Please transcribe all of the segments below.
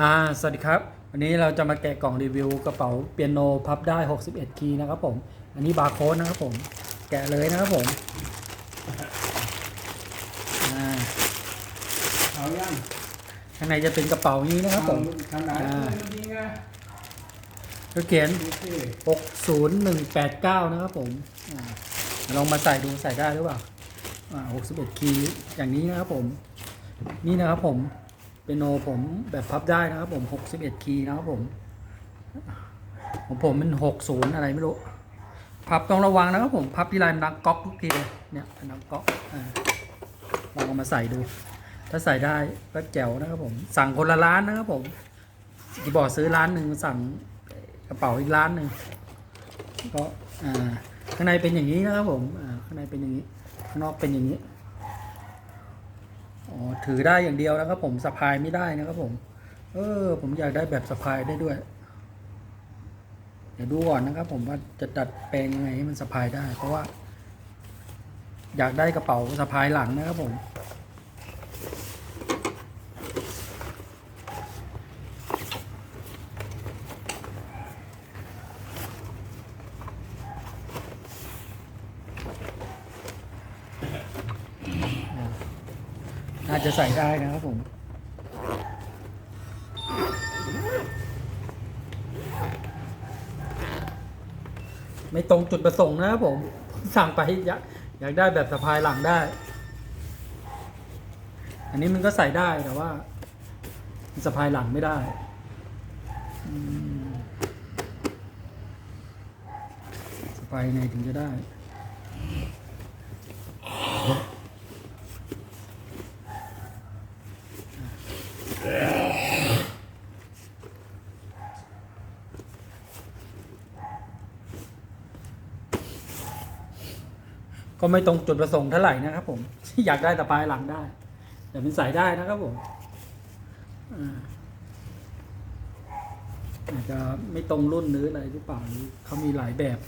อ่าสวัสดีครับ วันนี้เราจะมาแกะกล่องรีวิวกระเป๋าเปียโนพับได้ 61 คีย์นะครับผม อันนี้บาร์โค้ดนะครับผม แกะเลยนะครับผมอ่าเอายังข้างในจะเป็นกระเป๋านี้นะครับผมขนาดอ่านี้ไงก็เขียนโอเค60189 นะครับผมอ่าลองมาใส่ดูใส่ได้หรือเปล่าอ่า61 คีย์อย่างนี้นะครับผม นี่นะครับผม เปียโนผมแบบพับได้นะครับผม 61 คีย์นะครับผม ของผมมัน 60 อะไรไม่รู้ พับต้องระวังนะครับผม พับที่ลายมันดังก๊อกทุกทีเลยเนี่ยมันดังก๊อกอ่าลองเอามาใส่ดู ถ้าใส่ได้ก็แจ๋วนะครับผม สั่งคนละร้านนะครับผมที่บอกซื้อร้านหนึ่งสั่งกระเป๋าอีกร้านหนึ่งก็อ่าข้างในเป็นอย่างนี้นะครับผมอ่าข้างในเป็นอย่างนี้ ข้างนอกเป็นอย่างนี้ ถือได้อย่างเดียวนะครับผมสะพายไม่ได้นะครับผม เออ ผมอยากได้แบบสะพายได้ด้วย เดี๋ยวดูก่อนนะครับ ผมว่าจะดัดแปลงยังไงให้มันสะพายได้ เพราะว่า อยากได้กระเป๋าสะพายหลังนะครับผม น่าจจะใส่ได้นะครับผมไม่ตรงจุดประสงค์นะครับผม สั่งไปอยากอยากได้แบบสะพายหลังได้ อันนี้มันก็ใส่ได้แต่ว่าสะพายหลังไม่ได้สะพายไงถึงจะได้ ก็ไม่ตรงจุดประสงค์เท่าไหร่นะครับ ผม อยากได้สะพายหลังได้แต่มันใส่ได้นะครับผมอาจจะไม่ตรงรุ่นหรืออะไรหรือเปล่าหรือเขามีหลายแบบ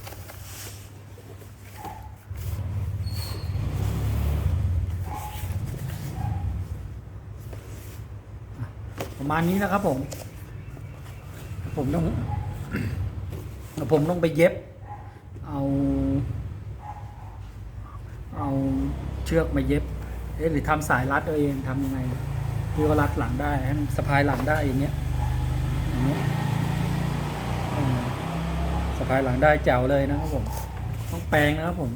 ประมาณนี้นะครับผม ผมต้อง ผมต้องไปเย็บ เอา เอาเชือกมาเย็บ เอ๊ะหรือทำสายรัดเอาเองทำยังไงที่ก็รัดหลังได้ให้มันสะพายหลังได้อย่างเงี้ยอย่างเงี้ยสะพายหลังได้แจ๋วเลยนะครับผม ต้องแปลงนะครับผม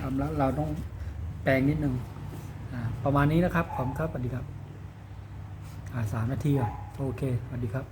ทำแล้วเราต้องแปลงนิดนึงประมาณนี้นะครับ ขอบคุณครับสวัสดีครับอ่าสามนาทีก่อนโอเคสวัสดีครับ